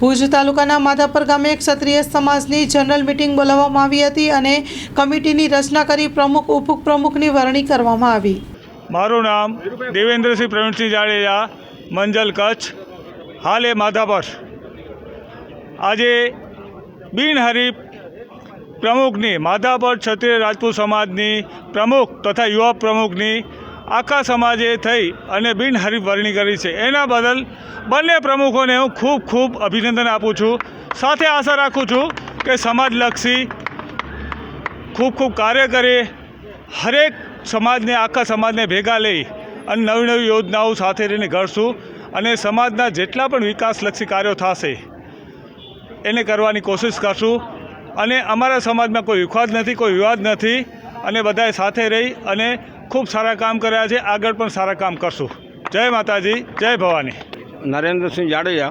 ભુજ તાલુકાના માધાપર ગામે ક્ષત્રિય સમાજની જનરલ મિટિંગ બોલાવવામાં આવી હતી અને કમિટીની રચના કરી પ્રમુખ, ઉપપ્રમુખની વરણી કરવામાં આવી. મારું નામ દેવેન્દ્રસિંહ પ્રવીણસિંહ જાડેજા, મંજલ કચ્છ, હાલ એ માધાપર. આજે બિનહરીફ પ્રમુખની, માધાપર ક્ષત્રિય રાજપૂત સમાજની પ્રમુખ તથા યુવા પ્રમુખની આખા સમાજે થઈ અને બિનહરીફ વરણી કરી છે. એના બદલ બંને પ્રમુખોને હું ખૂબ ખૂબ અભિનંદન આપું છું. સાથે આશા રાખું છું કે સમાજલક્ષી ખૂબ ખૂબ કાર્ય કરે, હરેક સમાજને, આખા સમાજને ભેગા લઈ અને નવી નવી યોજનાઓ સાથે રહીને ઘડશું અને સમાજના જેટલા પણ વિકાસલક્ષી કાર્યો થશે, એને કરવાની કોશિશ કરશું. અને અમારા સમાજમાં કોઈ વિખવાદ નથી, કોઈ વિવાદ નથી. અને બધાએ સાથે રહી અને ખૂબ સારા કામ કર્યા છે. આગળ પણ સારા કામ કરશું. જય માતાજી, જય ભવાની. નરેન્દ્રસિંહ જાડેજા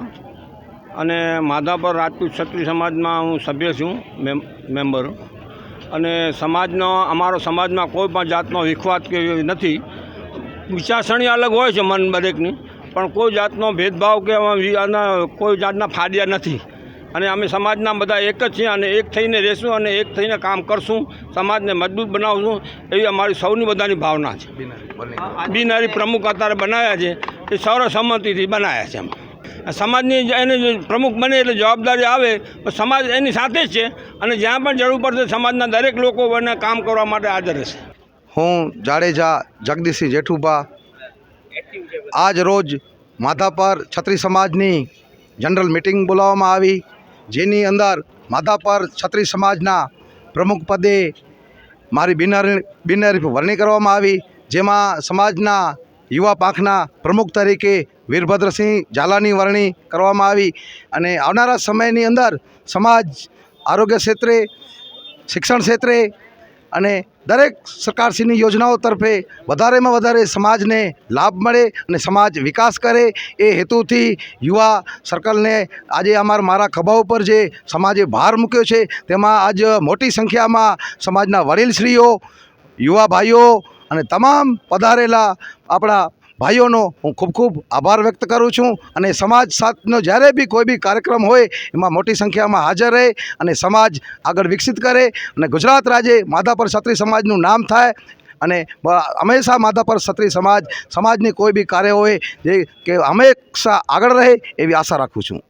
અને માધાપર રાજપૂત ક્ષત્રિય સમાજમાં હું સભ્ય છું, મેમ, મેમ્બર. અને સમાજનો, અમારો સમાજમાં કોઈ પણ જાતનો વિખવાદ કે નથી. વિચારસરણી અલગ હોય છે મન દરેકની, પણ કોઈ જાતનો ભેદભાવ કે કોઈ જાતના ફાડ્યા નથી. અને અમે સમાજના બધા એક જ છીએ અને એક થઈને રહેશું અને એક થઈને કામ કરશું. સમાજને મજબૂત બનાવશું. એવી અમારી સૌની બધાની ભાવના છે. બિનહરી પ્રમુખ અત્યારે બનાવ્યા છે. એ સર્વસંમતિથી બનાવ્યા છે એમ. સમાજની એને પ્રમુખ બને એટલે જવાબદારી આવે તો સમાજ એની સાથે જ છે અને જ્યાં પણ જરૂર પડશે સમાજના દરેક લોકો એને કામ કરવા માટે હાજર રહેશે. હું જાડેજા જગદીશસિંહ જેઠુભા આજ રોજ માધાપર છત્રી સમાજની જનરલ મિટિંગ બોલાવવામાં આવી. જેની અંદર માધાપર છત્રી સમાજના પ્રમુખ પદે મારી બિનહરી બિનહરીફ વરણી કરવામાં આવી, જેમાં સમાજના યુવા પાંખના પ્રમુખ તરીકે વીરભદ્રસિંહ ઝાલાની વરણી કરવામાં આવી અને આવનારા સમયની અંદર સમાજ આરોગ્ય ક્ષેત્રે, શિક્ષણ ક્ષેત્રે અને દરેક સરકારશ્રીની યોજનાઓ તરફે વધારેમાં વધારે સમાજને લાભ મળે અને સમાજ વિકાસ કરે એ હેતુથી યુવા સર્કલને આજે અમારા મારા ખભા ઉપર જે સમાજે ભાર મૂક્યો છે તેમાં આજ મોટી સંખ્યામાં સમાજના વડીલશ્રીઓ, યુવા ભાઈઓ અને તમામ પધારેલા આપણા ભાઈઓનો હું ખૂબ ખૂબ આભાર વ્યક્ત કરું છું અને સમાજ સાથનો જ્યારે બી કોઈ બી કાર્યક્રમ હોય, એમાં મોટી સંખ્યામાં હાજર રહે અને સમાજ આગળ વિકસિત કરે અને ગુજરાત રાજ્ય માધાપર ક્ષત્રિય સમાજનું નામ થાય અને હંમેશા માધાપર ક્ષત્રિય સમાજ, સમાજની કોઈ બી કાર્ય હોય જે કે હંમેશા આગળ રહે એવી આશા રાખું છું.